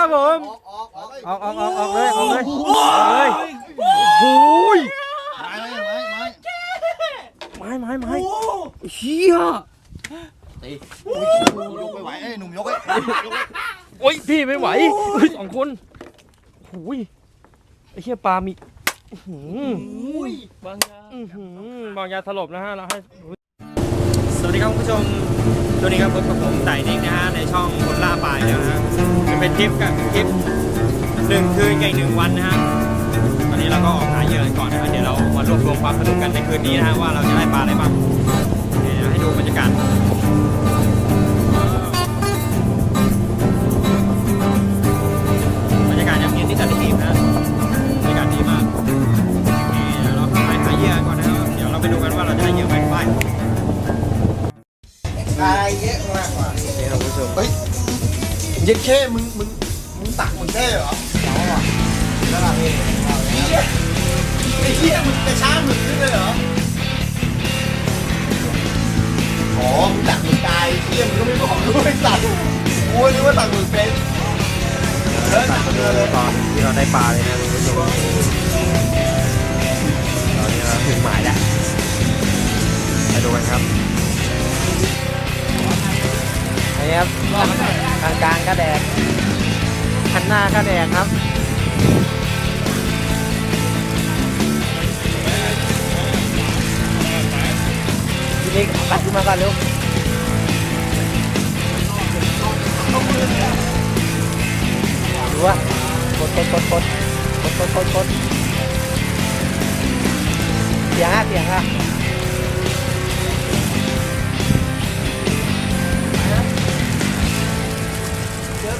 ครับผมออกออกออกออกออกออกออกเลยออกเลยออกเลยโอ้ยไม้ไม้ไม้ไม้ไม้ไม้เฮียตียกไม่ไหวเอ้ยหนุ่มยกไว้โอ้ยพี่ไม่ไหวเฮ้ยสองคนโอ้ยไอ้เฮียปลามีอื้อหือบางยาอื้อหือบางยาสลบนะฮะเราให้สวัสดีครับคุณผู้ชม ตัวนี้ครับพบกับผมไต่นิ่งนะฮะในช่องคนล่าป่าอีกแล้วนะฮะจะเป็นทริปกับทริปหนึ่งคืนกับหนึ่งวันนะฮะตอนนี้เราก็ออกหาเหยื่อกันก่อนนะฮะเดี๋ยวเรามารวบรวมความสนุกกันในคืนนี้นะฮะว่าเราจะได้ปลาอะไรบ้างเดี๋ยวให้ดูบรรยากาศบรรยากาศยามเย็นที่สัตหีบนะบรรยากาศดีมากโอเคเดี๋ยวเราเข้าไปหาเหยื่อก่อนนะครับเดี๋ยวเราไปดูกันว่าเราจะได้เหยื่อ ตายเยอะมากกว่านี่ครับคุณผู้ชมเฮ้ยยัดแค่มึงมึงมึงตักมึงได้เหรอเอาอะแล้วล่ะพี่เหี้ยไอ้เหี้ยมึงกระชากมึงขึ้นเลยเหรออ๋อมึงตักมึงตายเหี้ยมึงก็ไม่บอกด้วยตักโอ้ยนึกว่าตักมึงเป็นเออตักมึงเลยตอนที่เราได้ปลาเลยนะคุณผู้ชมตอนนี้เราถึงหมายแล้วไปดูกันครับ นี้ครับกลางกลางก็แดงหันหน้าก็แดงครับทีนี้ปัดขึ้นมาก่อนลูกดูว่ากดกดกดกดกดกดกดเสียงฮะเสียงฮะ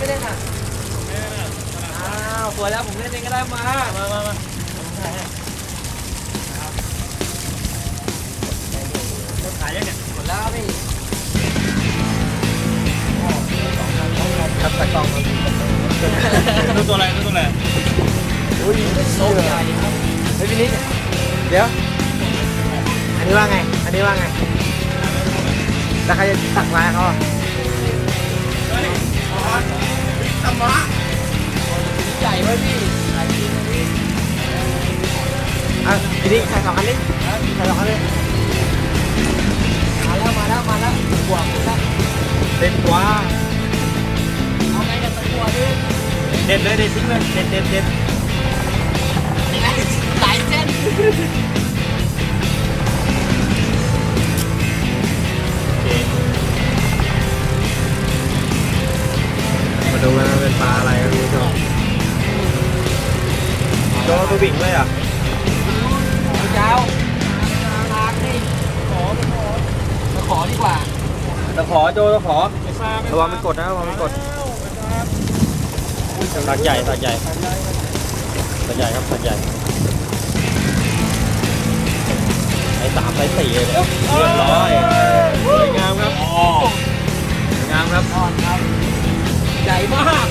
ไม่ได้ค่ะอ้าวสวยแล้วผมเล่นเองก็ได้มา มามามาขายยังเนี่ยหมดแล้วพี่ครับตะกล้องครับดูตัวอะไรดูตัวอะไรอุ้ยโซ่ใหญ่ครับเฮ้ยพี่นิดเดี๋ยว อันนี้ว่าไง อันนี้ว่าไง แล้วใครจะตักมาเขา ธรรมะใหญ่ไว้พี่ใหญ่จริงพี่อะพี่นิดถ่ายสองอันนี้ถ่ายสองอันนี้มาแล้วมาแล้วมาแล้วบวกแล้วเด็ดกว่าเอาไงกันตะกัวดิเด็ดเลยเด็ดทิ้งเลยเด็ดเด็ดเด็ดหลายเส้น ดูกันว่าเป็นปลาอะไรครับคุณผู้ชมโดนตัวบิ่งเลยอะเจ้าทางนี่ขอขอมาขอดีกว่าตะขอโจตะขอระวังมันกดนะระวังมันกดสักใหญ่สักใหญ่สักใหญ่ครับสักใหญ่ไอ้สามไอ้สี่เลยเนี่ยเรียบร้อยสวยงามครับสวยงามครับใหญ่มาก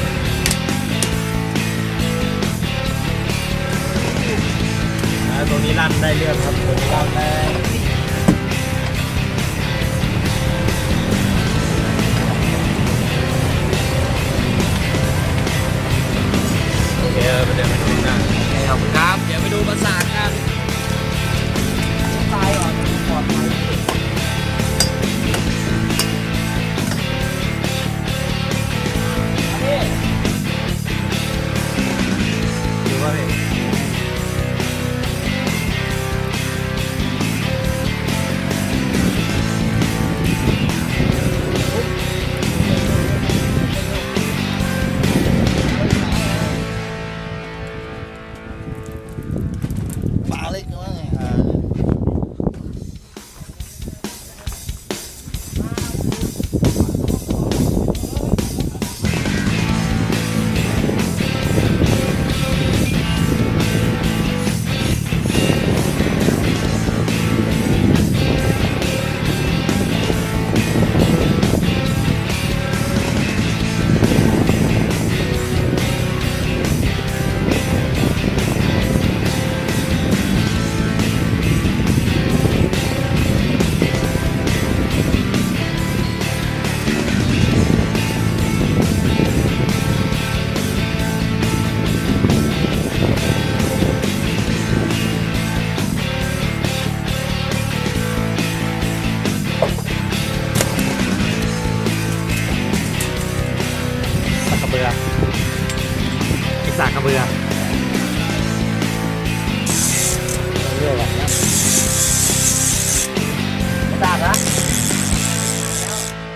อ่าตัวนี้ลั่นได้เรื่องครับตัวนี้ลั่นได้โอเคเราไปเดินไปดูหน้าขอบคุณครับ เดี๋ยวไปดูภาษากันตายก่อนปลอดภัย สากกระเบือเรื่อยๆอะไม่ต่างนะ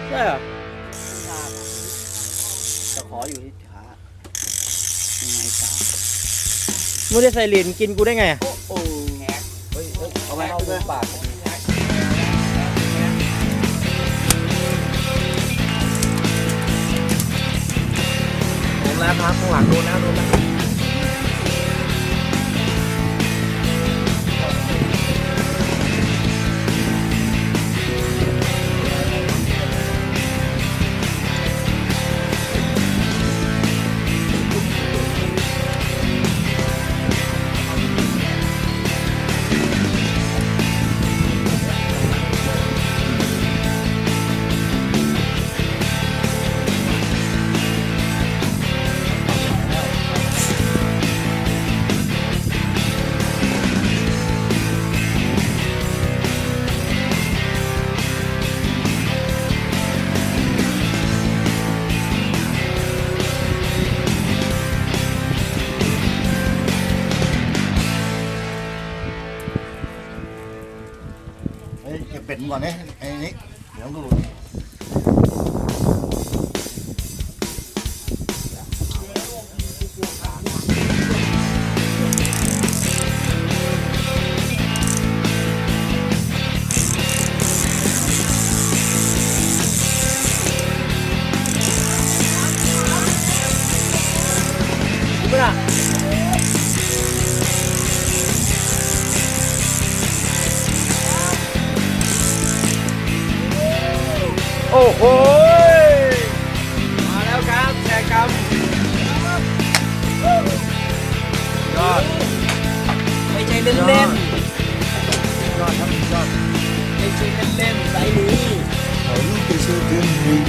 ใช่เหรอจะขออยู่ที่ขายังไงสาวมึงได้ใส่เหรียญกินกูได้ไงอะโอ้แฮกเฮ้ยเฮ้ยเอาไว้เอามือปาก นะครับข้างหลังดูนะดูนะ เป็ดมึงก่อนเนี่ยไอ้นี่เดี๋ยวกูหลุด เล่นเล่นยอดครับยอดๆไม่ใช่เล่นเล่นๆไซส์นี้เขาลูกไปช่วยกันหนึ่ง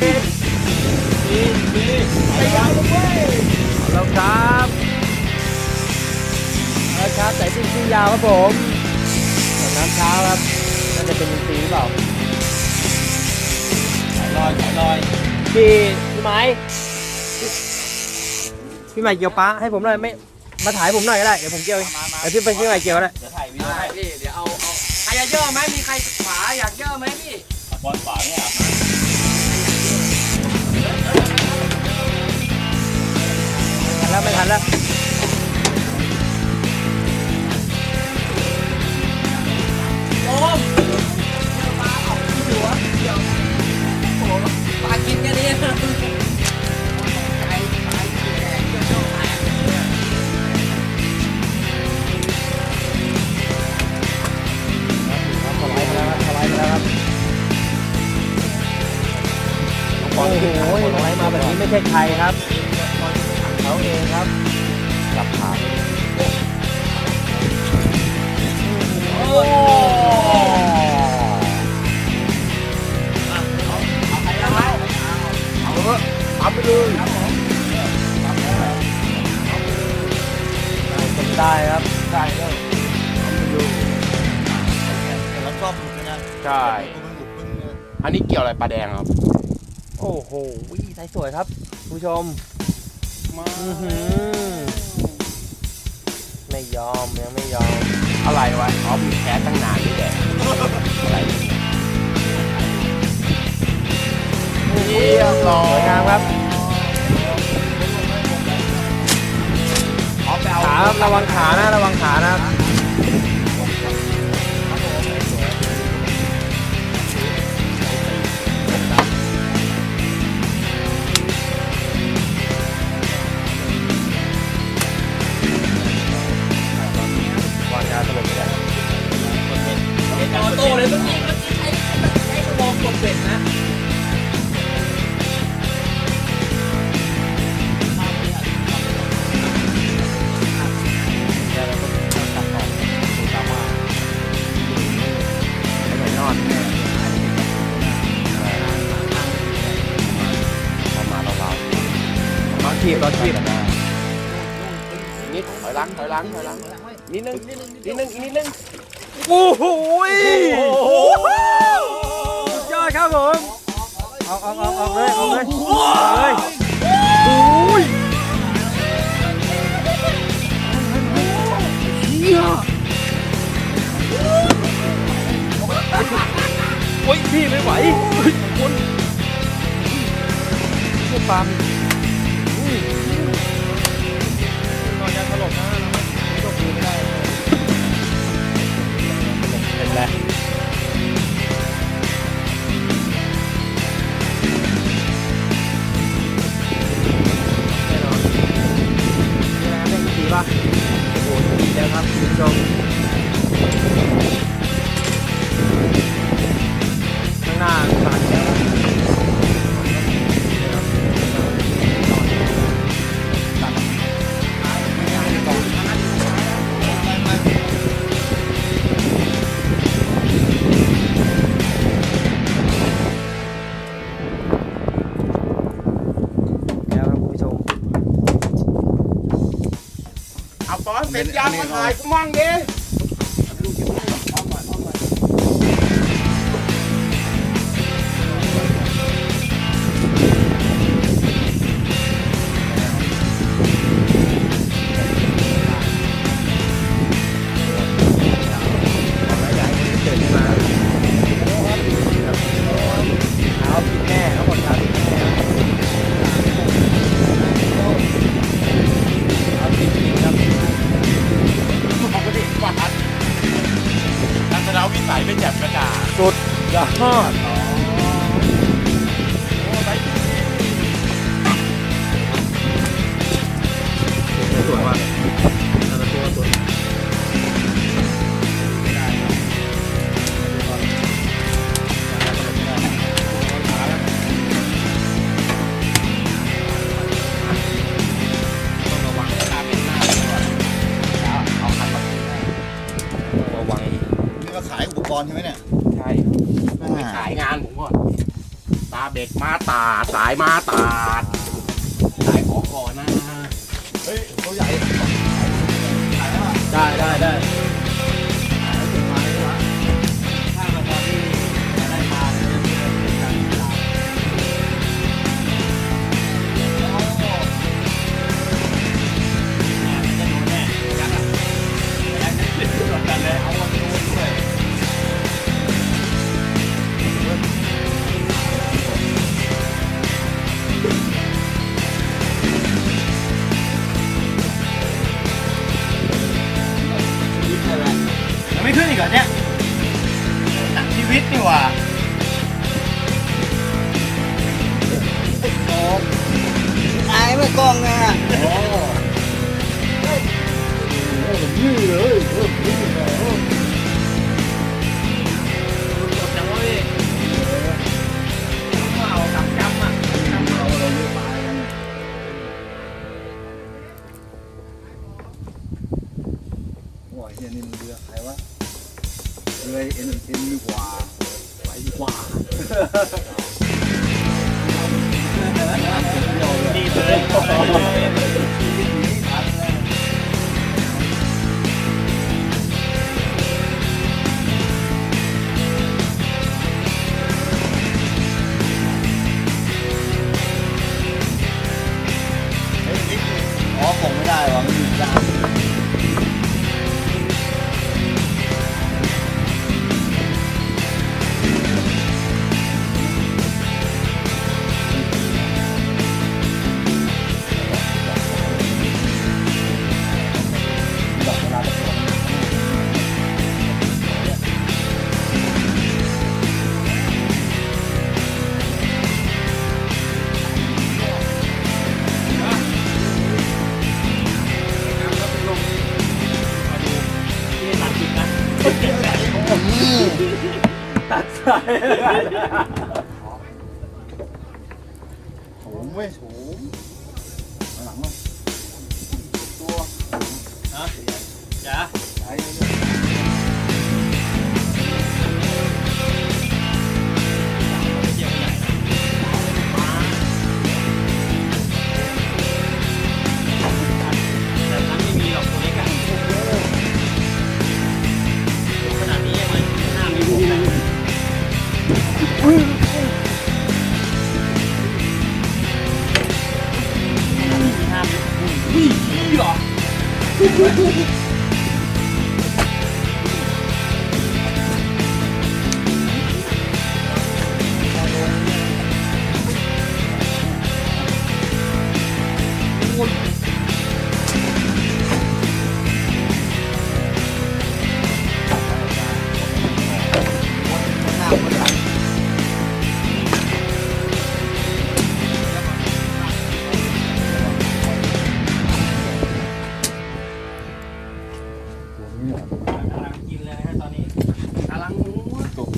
นี่นี่ไปยาวเลยเว้ยเอาแล้วครับเอาแล้วครับใส่ชิ้นชิ้นยาวครับผมส่วนน้ำเช้าครับน่าจะเป็นสีหรือเปล่าลอยลอยพี่พี่ไม้พี่ใหม่เกี่ยวปลาให้ผมหน่อยไม่ มาถ่ายผมหน่อยก็ได้เดี๋ยวผมเกี่ยวเองมามาเดี๋ยวพี่ไปพี่ใหม่เกี่ยวก็ได้เดี๋ยวถ่ายวิดีโอให้พี่ เดี๋ยวเอาเอาใครอยากเยอะไหมมีใครขวาอยากเยอะไหมพี่บอลฝาเนี่ยทัน โอ้โหใส่สวยครับผู้ชมอื้อหือไม่ยอมยังไม่ยอม อะไรวะอ๋อมีแคสตั้งนานนี่แหละอะไรเยี่ยมสวยงามครับอ๋อไปเอาขาครับระวังขานะระวังขานะ คีบรอดคีบนิดถอยหลังถอยหลังถอยหลังนิดนึงนิดนึงนิดนึงโอ้โหสุดยอดครับผมเอาเอาเอาเอาเลยเอาเลยเอาเลยโอ้ยเฮียโอ้ยพี่ไม่ไหวคนปลา อสเสร็จยางมาถ่ายกูมั่งดิ ザ・ハーン音ですか เด็กมาตาสายมาตาดสายขอก่อนนะ เฮ้ยตัวใหญ่ ได้ได้ได้ กล้องนะโอ้ยยืดเลย ตัดสายโถมเว้ยโถมหลังมาตัวฮะจ๋าไหน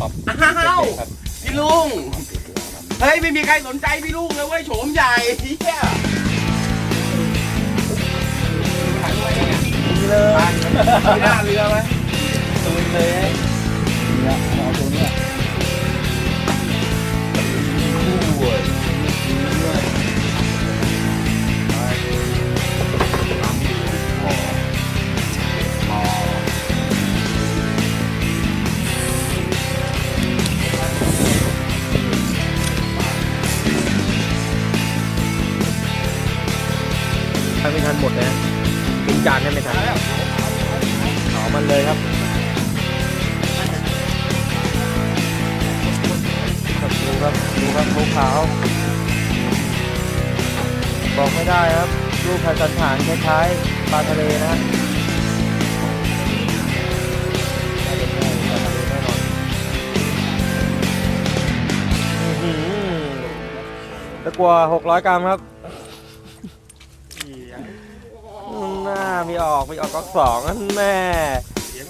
ปรับอ้าวพี่ลุง เฮ้ย ไม่มีใครสนใจพี่ลุงเลยเว้ยโฉมใหญ่เฮียเลยหน้าเรือไหมตุยเลยเนี่ยเอาตัวเนี้ยคู่เลย ทันหมดเลยกินจานได้ไม่ทันเอามันเลยครับครับดูครับดูครับขาว บอกไม่ได้ครับรูปพันสันฐานคล้ายๆปลาทะเลนะฮะน่าจะใช่ปลาทะเลแน่นอนอื้อหือตะกัว600 กรัมครับ มีออกมีออกก๊อกสองนั่นแม่เสียง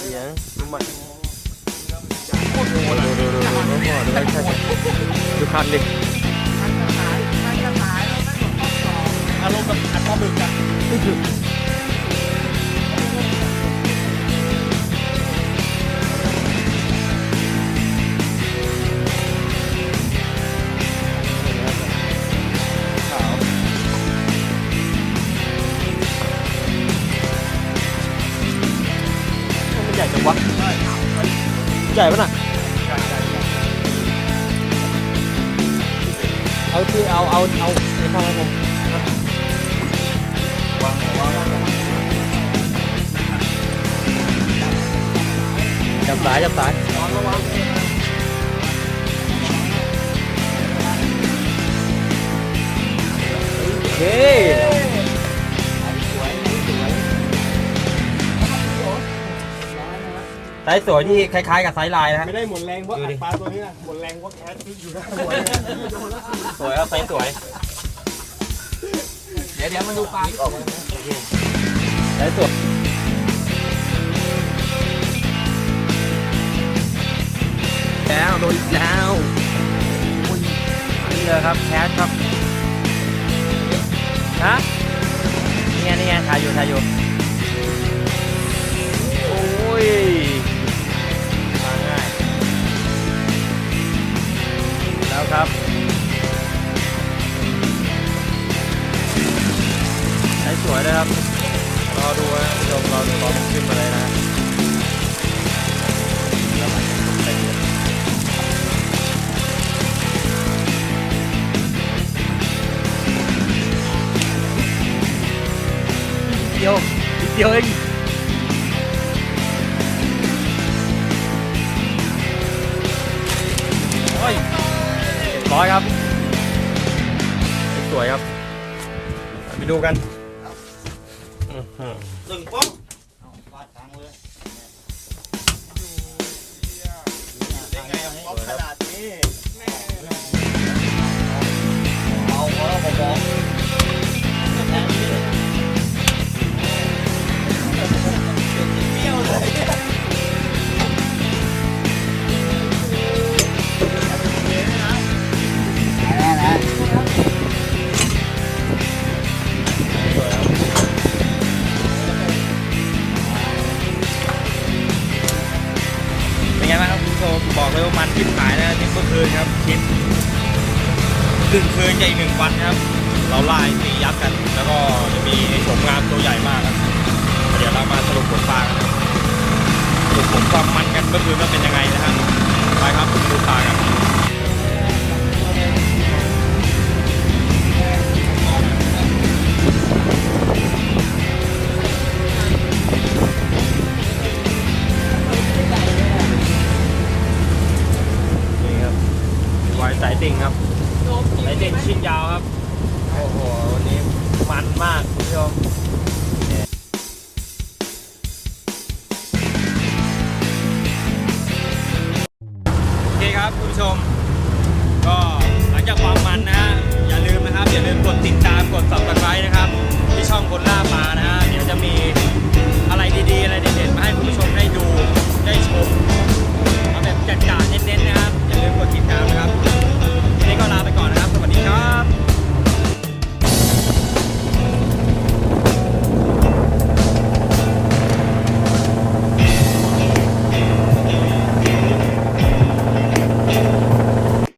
เสียงมันดูดูดูดูดูดูดูใช่ใช่ดูคันดิอารมณ์แบบอัดปลาหมึกอะมัน จับสายจับสายโอเคไซส์สวยที่คล้ายๆกับไซส์ลายนะฮะไม่ได้หมดแรงเพราะอัดปลาตัวนี้นะหมดแรงเพราะแคทอยู่หน้าหัวสวยครับไซส์สวย เดี๋ยวเดี๋ยวมาดูปลาที่ออกมาไซส์สวย แล้วโดนอีกแล้วอนี่เลยครับแคทครับฮะนี่ไงนี่ไงถ่ายอยู่ถ่ายอยู่โอ้ยมาง่ายแล้วครับใช้สวยเลยครับรอดูนะผู้ชมรอดูรอมันขึ้นมาเลยนะ ดียวนิดเดียวเองโอ้ยเรียบร้อยครับ สวยครับ ไปดูกันอื้อหือหนึ่งป๊อกฟาดทางเลยได้ไงอะป๊อกขนาดนี้เอาแล้วผมบอก เที่ยวเลยเป็นไงบ้างครับคุณผู้ชมบอกเลยว่ามันทิพหายนะทิพเมื่อคืนครับทิพครึ่งคืนกับอีกหนึ่งวันครับ เราไล่ตียักษ์กัน แล้วก็จะมีไอโฉมงามตัวใหญ่มากครับ เดี๋ยวเรามาสรุปผลปลากันะครับสรุปผลความมันกันเมื่อคืนว่าเป็นยังไงนะครับไปครับดูปลากันนี่ครับวายสายติ่งครับสายติ่งชิ้นยาวครับ โอ้โหวันนี้มันมากคุณผู้ชม ผู้ชม ก็หลังจากความมันนะฮะอย่าลืมนะครับ อย่าลืมกดติดตามกด subscribe นะครับ ที่ช่องคนล่าปลานะฮะเดี๋ยวจะมีอะไรดีๆ อะไรเด็ดๆมาให้คุณผู้ชมได้ดูได้ชมเอาแบบจัดๆเน้นๆนะครับ อย่าลืมกดติดตามนะครับยังไงก็ลาไปก่อนนะครับ สวัสดีครับ